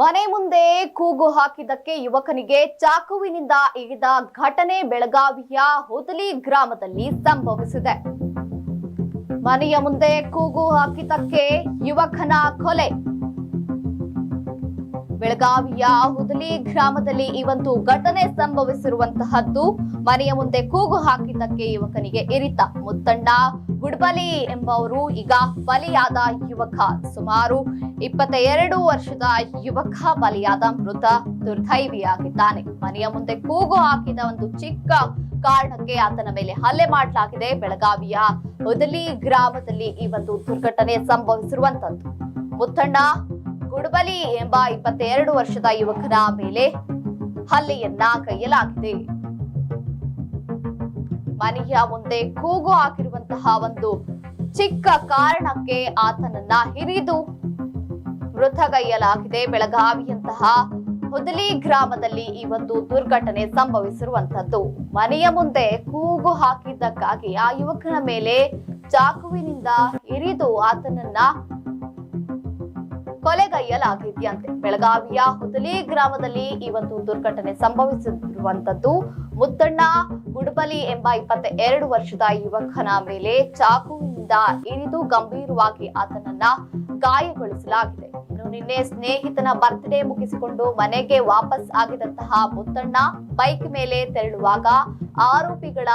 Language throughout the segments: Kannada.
ಮನೆ ಮುಂದೆ ಕೂಗು ಹಾಕಿದ್ದಕ್ಕೆ ಯುವಕನಿಗೆ ಚಾಕುವಿನಿಂದ ಇಳಿದ ಘಟನೆ ಬೆಳಗಾವಿಯ ಹೊದಲಿ ಗ್ರಾಮದಲ್ಲಿ ಸಂಭವಿಸಿದೆ. ಮನೆಯ ಮುಂದೆ ಕೂಗು ಹಾಕಿದ್ದಕ್ಕೆ ಯುವಕನ ಕೊಲೆ. ಬೆಳಗಾವಿಯ ಹುದಲಿ ಗ್ರಾಮದಲ್ಲಿ ಇವತ್ತು ಘಟನೆ ಸಂಭವಿಸಿರುವಂತಹದ್ದು. ಮನೆಯ ಮುಂದೆ ಕೂಗು ಹಾಕಿದ್ದಕ್ಕೆ ಯುವಕನಿಗೆ ಇರಿತ ಮುತ್ತಣ್ಣ ಗುಡ್ಬಲಿ ಎಂಬವರು ಈಗ ಬಲಿಯಾದ ಯುವಕ. ಸುಮಾರು ಇಪ್ಪತ್ತ ಎರಡು ವರ್ಷದ ಯುವಕ ಬಲಿಯಾದ ಮೃತ ದುರ್ದೈವಿಯಾಗಿದ್ದಾನೆ. ಮನೆಯ ಮುಂದೆ ಕೂಗು ಹಾಕಿದ ಒಂದು ಚಿಕ್ಕ ಕಾರಣಕ್ಕೆ ಆತನ ಮೇಲೆ ಹಲ್ಲೆ ಮಾಡಲಾಗಿದೆ. ಬೆಳಗಾವಿಯ ಹುದಲಿ ಗ್ರಾಮದಲ್ಲಿ ಈ ಒಂದು ದುರ್ಘಟನೆ ಸಂಭವಿಸಿರುವಂತದ್ದು. ಮುತ್ತಣ್ಣ ಗುಡ್ಬಲಿ ಎಂಬ ಇಪ್ಪತ್ತೆರಡು ವರ್ಷದ ಯುವಕನ ಮೇಲೆ ಹಲ್ಲೆಯನ್ನ ಕೈಯಲಾಗಿದೆ ಮನೆಯ ಮುಂದೆ ಕೂಗು ಹಾಕಿರುವಂತಹ ಒಂದು ಚಿಕ್ಕ ಕಾರಣಕ್ಕೆ ಆತನನ್ನ ಹಿರಿದು ಮೃತಗೈಯಲಾಗಿದೆ. ಬೆಳಗಾವಿಯಂತಹ ಹುದಲಿ ಗ್ರಾಮದಲ್ಲಿ ಈ ಒಂದು ದುರ್ಘಟನೆ ಸಂಭವಿಸಿರುವಂತದ್ದು ಮನೆಯ ಮುಂದೆ ಕೂಗು ಹಾಕಿದ್ದಕ್ಕಾಗಿ ಆ ಯುವಕನ ಮೇಲೆ ಚಾಕುವಿನಿಂದ ಇರಿದು ಆತನನ್ನ ಕೊಲೆಗೈಯಲಾಗಿದೆಯಂತೆ ಬೆಳಗಾವಿಯ ಹುದಲಿ ಗ್ರಾಮದಲ್ಲಿ ಈ ಒಂದು ದುರ್ಘಟನೆ ಸಂಭವಿಸಿರುವಂತದ್ದು ಮುದ್ದಣ್ಣ ಗುಡಬಲಿ ಎಂಬ ಇಪ್ಪತ್ತ ಎರಡು ವರ್ಷದ ಯುವಕನ ಮೇಲೆ ಚಾಕುವಿನಿಂದ ಇರಿದು ಗಂಭೀರವಾಗಿ ಆತನನ್ನ ಗಾಯಗೊಳಿಸಲಾಗಿದೆ. ನಿನ್ನೆ ಸ್ನೇಹಿತನ ಬರ್ತ್ಡೇ ಮುಗಿಸಿಕೊಂಡು ಮನೆಗೆ ವಾಪಸ್ ಆಗಿದಂತಹ ಮುದ್ದಣ್ಣ ಬೈಕ್ ಮೇಲೆ ತೆರಳುವಾಗ ಆರೋಪಿಗಳ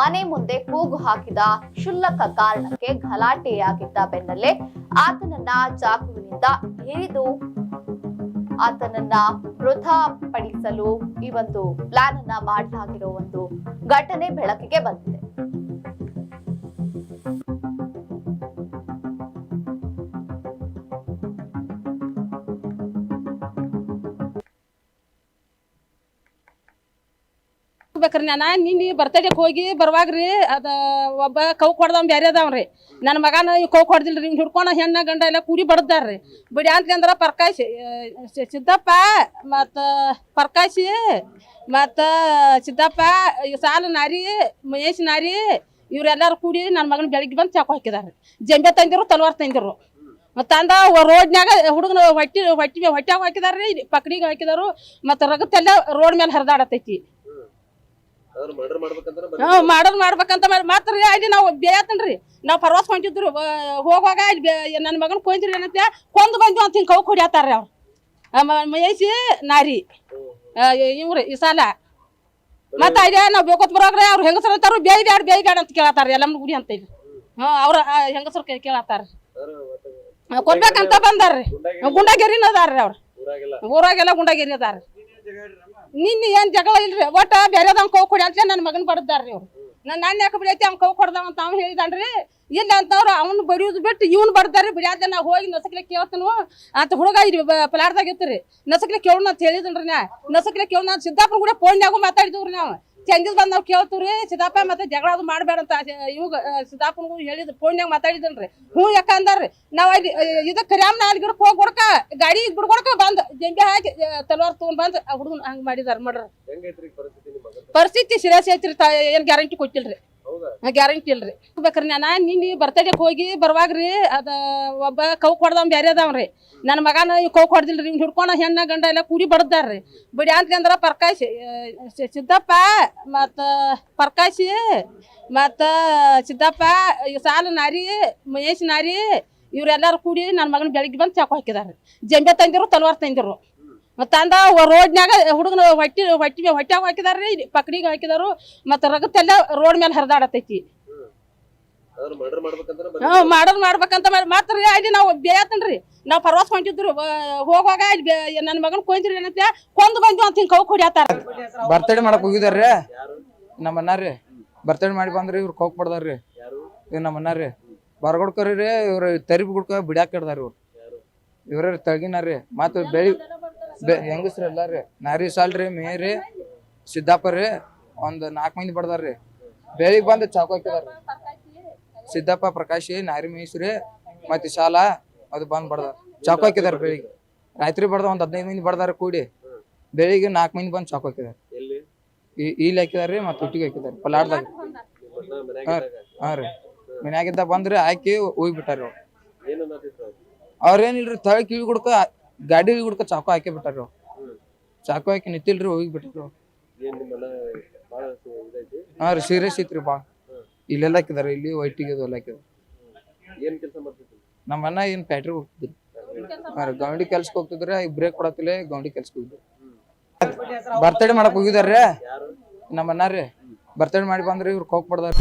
ಮನೆ ಮುಂದೆ ಕೂಗು ಹಾಕಿದ ಕ್ಷುಲ್ಲಕ ಕಾರಣಕ್ಕೆ ಗಲಾಟೆಯಾಗಿದ್ದ ಬೆನ್ನಲ್ಲೇ ಆತನನ್ನ ಹಿರಿದು ಆತನನ್ನ ಮೃತಪಡಿಸಲು ಈ ಒಂದು ಪ್ಲಾನ್ ಅನ್ನ ಮಾಡಲಾಗಿರೋ ಒಂದು ಘಟನೆ ಬೆಳಕಿಗೆ ಬಂದಿದೆ. ಬೇಕ್ರಿ ನಾನು ನಿನ್ನೆ ಬರ್ತಡೇಕ್ ಹೋಗಿ ಬರುವಾಗ್ರಿ, ಅದ ಒಬ್ಬ ಕೌ ಕೊಡ್ದವ್ ಬೇರೆ ಅದಾವ್ರಿ ನನ್ನ ಮಗನ ಈ ಕೌ ಕೊಡ್ದಿಲ್ರಿ, ಹಿಂಗೆ ಹಿಡ್ಕೊಂಡ ಹೆಣ್ಣ ಗಂಡ ಎಲ್ಲ ಕೂಡಿ ಬಡದಾರ್ರಿ ಬಿಡಿ ಅಂದ್ರೆ ಪರ್ಕಾಶಿ ಸಿದ್ದಪ್ಪ ಮತ್ತ ಪರ್ಕಾಶಿ, ಮತ್ತ ಸಿದ್ದಪ್ಪ, ಈ ಸಾಲು ನಾರಿ, ಮಹೇಶ್ ನಾರಿ, ಇವ್ರೆಲ್ಲಾರು ಕೂಡಿ ನನ್ನ ಮಗನ ಬೆಳಗ್ಗೆ ಬಂದು ಚಾಕು ಹಾಕಿದಾರೆ ಜಂಬೆ ತಂದಿರು, ತಲ್ವಾರ್ ತಂದಿರು. ಮತ್ತ ಅಂದ ರೋಡ್ನ್ಯಾಗ ಹುಡುಗನ ಹೊಟ್ಟಿ ಹೊಟ್ಟಿ ಹಾಕಿದಾರೆ ಹಾಕಿದಾರ್ರಿ, ಪಕ್ಡಿಗೆ ಹಾಕಿದಾರು, ಮತ್ತ ರಗತ್ತೆಲ್ಲ ರೋಡ್ ಮೇಲೆ ಹರಿದಾಡತೈತಿ. ಹ್ಞೂ ಮಾಡೋದು ಮಾಡ್ಬೇಕಂತ ಮಾಡಿ ಮಾತ್ರ ಅಲ್ಲಿ ನಾವು ಬೇಯತ್ತನ್ರಿ. ನಾವು ಪರ್ವಾಸ್ ಹೊಂಟಿದ್ರು. ಹೋಗುವಾಗ ಅಲ್ಲಿ ನನ್ನ ಮಗನ ಕೊಂದ್ರಿ ಏನಂತೆ ಕೊಂದು ಬಂದು ಅಂತ ಹಿಂಗೆ ಕೌಕ್ ಹೊಡ್ಯಾತಾರ್ರಿ ಅವ್ರು. ಮಯಸಿ ನಾರಿ. ಇವ್ರಿ ಈ ಸಾಲ. ಮತ್ತೆ ಅದೇ ನಾವು ಬೇಕೋತ್ ಬರೋಗ್ರೆ ಅವ್ರು ಹೆಂಗಸರು ಅಂತಾರು ಬೇಯ್ ಬ್ಯಾಡ ಬೇಯ್ ಬ್ಯಾಡ ಅಂತ ಕೇಳತ್ತಾರ ಎಲ್ಲಮ್ಮ ಗುಡಿ ಅಂತ ಇಲ್ಲಿ. ಹ್ಞೂ ಅವ್ರ ಹೆಂಗಸರು ಕೇಳತ್ತಾರ ಕೊಡ್ಬೇಕಂತ ಬಂದಾರ್ರಿ. ಗುಂಡಗಿರಿನ ಅದಾರ್ರಿ ಅವ್ರು. ಊರಾಗೆಲ್ಲ. ಊರಾಗೆಲ್ಲ ಅದಾರ್ರಿ ಅದಾರ ನಿನ್ನೆ ಏನ್ ಜಗಳ ಇಲ್ರಿ? ಒಟ್ಟ ಬೇರೆದವ್ ಕೊಡಿ ಅಂತ ನನ್ನ ಮಗನ್ ಬಡದಾರ್ರಿ ಅವ್ರು. ನನ್ನ ನಾನು ಯಾಕೆ ಬಿಡೈತಿ, ಅವ್ನ ಕೌ ಕೊಡ್ದಾವ ಅಂತ ಅವ್ನು ಹೇಳಿದಾನ್ರಿ. ಇಲ್ಲ ಅಂತವ್ರು ಅವ್ನು ಬಡಿಯೋದು ಬಿಟ್ಟು ಇವ್ನು ಬಡ್ದಾರಿ ಬಿಡ್ಯಾದ ನಾ ಹೋಗಿ ನಸಕ್ಲೆ ಕೇಳ್ತನು. ಅಂತ ಹುಡುಗ ಇಲ್ಲಿ ಪ್ಲಾಟ್ದಾಗ ಇತ್ತು ನಸಕ್ಲೆ ಕೇಳೋಣ ಅಂತ ಹೇಳಿದನ್ರಿ ನಾ. ನಸಕ್ಲೆ ಕೇಳೋಣ ಸಿದ್ದಾಪುರ ಕೂಡ ಫೋನ್ಯಾಗೂ ಮಾತಾಡಿದ್ವಿ ನಾವು. ಚಂದಿದ್ ಬಂದ್ ನಾವು ಕೇಳ್ತೀವ್ರಿ ಸಿದ್ದಾಪ ಮತ್ತೆ ಜಗಳ ಅದು ಮಾಡ್ಬೇಡ ಅಂತ ಇವಾಗ ಸಿದ್ದಾಪುರ್ಗೂ ಹೇಳಿದ್ರು ಫೋನ್ಯಾಗ ಮಾತಾಡಿದ್ರಿ ಹ್ಞೂ ಯಾಕ ಅಂದಾರ್ರಿ ನಾವ್ ಅಲ್ಲಿ ಇದಕ್ಕೆ ಕರ್ಯಾಮ್ ನಾಲ್ ಗಿಡಕ್ಕೆ ಹೋಗಿ ಕೊಡ್ಕ ಗಾಡಿ ಬಿಡ್ಕೊಡಕ ಬಂದ್ ಜಂಬೆ ಹಾಕಿ ತಲವಾರ್ ತಗೊಂಡ್ ಬಂದ್ ಹುಡುಗನ್ ಹಂಗ್ ಮಾಡಿದಾರ ಮಾಡ್ರ. ಪರಿಸ್ಥಿತಿ ಶಿರಾಸಿ ಐತ್ರಿ ಏನ್ ಗ್ಯಾರಂಟಿ ಕೊಟ್ಟಿಲ್ರಿ. ಗ್ಯಾರಂಟಿ ಇಲ್ರಿ. ಬೇಕ್ರಿ ನಾನು ನಿನ್ನೆ ಬರ್ತಡೇಕ್ ಹೋಗಿ ಬರುವಾಗ್ರಿ, ಅದ ಒಬ್ಬ ಕೌಕ್ ಹೊಡ್ದವ್ ಬೇರೆ ಅದಾವ್ರಿ ನನ್ನ ಮಗನ ಕೌಕ್ ಹೊಡ್ದಿಲ್ರಿ ಹಿಂಗೆ ಹಿಡ್ಕೊಂಡ ಹೆಣ್ಣ ಗಂಡ ಎಲ್ಲ ಕೂಡಿ ಬಡದಾರ್ರಿ ಬಿಡಿ ಅಂದ್ರ ಪರ್ಕಾಶಿ ಸಿದ್ದಪ್ಪ ಮತ್ತ ಪರ್ಕಾಶಿ, ಮತ್ತ ಸಿದ್ದಪ್ಪ ಸಾಲು ನಾರಿ, ಮಹೇಶ್ ನಾರಿ, ಇವ್ರೆಲ್ಲಾರು ಕೂಡಿ ನನ್ನ ಮಗನ ಬೆಳಿಗ್ಗೆ ಬಂದು ಚಾಕು ಹಾಕಿದಾರೆ ಜಂಬೆ ತಂದಿರು, ತಲವಾರ್ ತಂದಿರು. ಮತ್ತ ಅಂದ ರೋಡ್ನ್ಯಾಗ ಹುಡುಗನ ಹೊಟ್ಟಿ ಹೊಟ್ಟಿ ಹೊಟ್ಯಾಗ ಹಾಕಿದಾರ್ರಿ ಪಕಡಿಗೆ ಹಾಕಿದಾರು ಮತ್ತ ರಗತ್ತೆಲ್ಲ ರೋಡ್ ಮೇಲೆ ಹರಿದಾಡತೈತಿ. ಅದನ್ನ ಮರ್ಡರ್ ಮಾಡ್ಬೇಕಂತ ಹ್ಞೂ ಮಾಡೋದು ಮಾಡ್ಬೇಕಂತ ಮಾಡಿ ಮಾತ್ರ ರೀ ಅಲ್ಲಿ ನಾವು ಬೇಯತ್ತನ್ರಿ ನಾವು ಪರ್ವಾಸ್ ಹೊಂಟಿದ್ರು ಹೋಗುವಾಗ ನನ್ನ ಮಗನ ಕೊಯ್ದ್ರಿ ಏನಂತ ಕೊಂದು ಬಂದ್ವಿ ಅಂತ ಹಿಂಗೆ ಕೌಕ್ ಕುಡಿಯತ್ತಾರ ಬರ್ತಡೇ ಮಾಡಕ್ ಹೋಗಿದಾರ್ರಿ? ಯಾರು ನಮ್ಮ ಅಣ್ಣಾರ್ರಿ. ಬರ್ತಡೇ ಮಾಡಿ ಬಂದ್ರಿ ಇವ್ರು ಕೋಕ್ ಪಡ್ದಾರ್ರಿ ಯಾರು ಇವ್ ನಮ್ಮ ಅಣ್ಣಾರ್ರಿ. ಬರಗೊಡ್ಕರಿ ರೀ ಇವ್ರ ತೆರಿ ಗುಡ್ಕ ಬಿಡ್ಯಾಕ ಇಡ್ದಾರ ಇವ್ರು. ಇವ್ರ ತಳಗಿನಾರ್ರಿ. ಮತ್ತ ಬೆಳಿ ಹೆಂಗಸ್ರಿ ರೀ ನಾರಿ ಸಾಲ್ರಿ ಮೇರಿ ಸಿದ್ದಾಪ ರೀ ಒಂದ್ ನಾಲ್ಕು ಮಂದಿ ಬಡ್ದಾರ್ರಿ. ಬೆಳಿಗ್ ಬಂದು ಚಾಕು ಹಾಕಿದಾರ ಸಿದ್ದಪ್ಪ ಪ್ರಕಾಶಿ ನಾರಿ ಮೇಯ್ಸ್ರಿ ಮತ್ತೆ ಶಾಲ ಅದು ಬಂದ್ ಬಡ್ದಾರ. ಚಾಕು ಹಾಕಿದಾರ ಬೆಳಿಗ್ಗೆ ರಾತ್ರಿ ಬಡ್ದ ಒಂದ್ ಹದಿನೈದು ಮಂದಿ ಬಡ್ದಾರ ಕೂಡಿ. ಬೆಳಿಗ್ಗೆ ನಾಲ್ಕು ಮಂದಿ ಬಂದು ಚಾಕು ಹಾಕಿದಾರ. ಇಲ್ಲಿ ಹಾಕಿದಾರ್ರಿ ಮತ್ತೆ ಹುಟ್ಟಿಗೆ ಹಾಕಿದಾರ ಪಲಾಡ್ದಾಗ ಹಾ. ರೀ ಮನ್ಯಾಗಿದ್ದ ಬಂದ್ರಿ ಹಾಕಿ ಹೋಗ್ಬಿಟ್ಟಾರ? ಅವ್ರೇನಿಲ್ರಿ ತಳ ಕಿವಿ ಗುಡ್ಕ ಗಾಡಿ ಹುಡ್ಕ ಚಾಕು ಹಾಕಿ ಬಿಟ್ಟಾರ. ಚಾಕು ಹಾಕಿ ನಿಂತಿಲ್ರಿ ಹೋಗಿ ಬಿಟ್ಟಿದ್ರು. ಹಾ ರೀ ಸೀರಿಯಸ್ ಐತ್ರಿ ಬಾ. ಇಲ್ಲೆಲ್ಲ ಹಾಕಿದಾರ ಇಲ್ಲಿ ವೈಟಿಗೆ ಎಲ್ಲ ಹಾಕಿದಾರೆ. ನಮ್ಮ ಅಣ್ಣ ಏನ್ ಫ್ಯಾಕ್ಟ್ರಿ ಹೋಗ್ತಿದ್ರು. ಹಾ ರೀ ಗೌಂಡಿ ಕೆಲ್ಸಕ್ಕೆ ಹೋಗ್ತಿದ್ರೆ ಈಗ ಬ್ರೇಕ್ ಕೊಡತ್ತಿಲ್ಲ ಗೌಂಡಿ ಕೆಲ್ಸಕ್ಕೆ ಹೋಗಿದ್ರಿ ಬರ್ತಡೇ ಮಾಡಕ್ ಹೋಗಿದಾರ್ರಿ? ನಮ್ಮ ಅಣ್ಣ ರೀ ಬರ್ತಡೇ ಮಾಡಿ ಬಂದ್ರೆ ಇವ್ರು ಕೋಕ್ ಬಡ್ದಾರ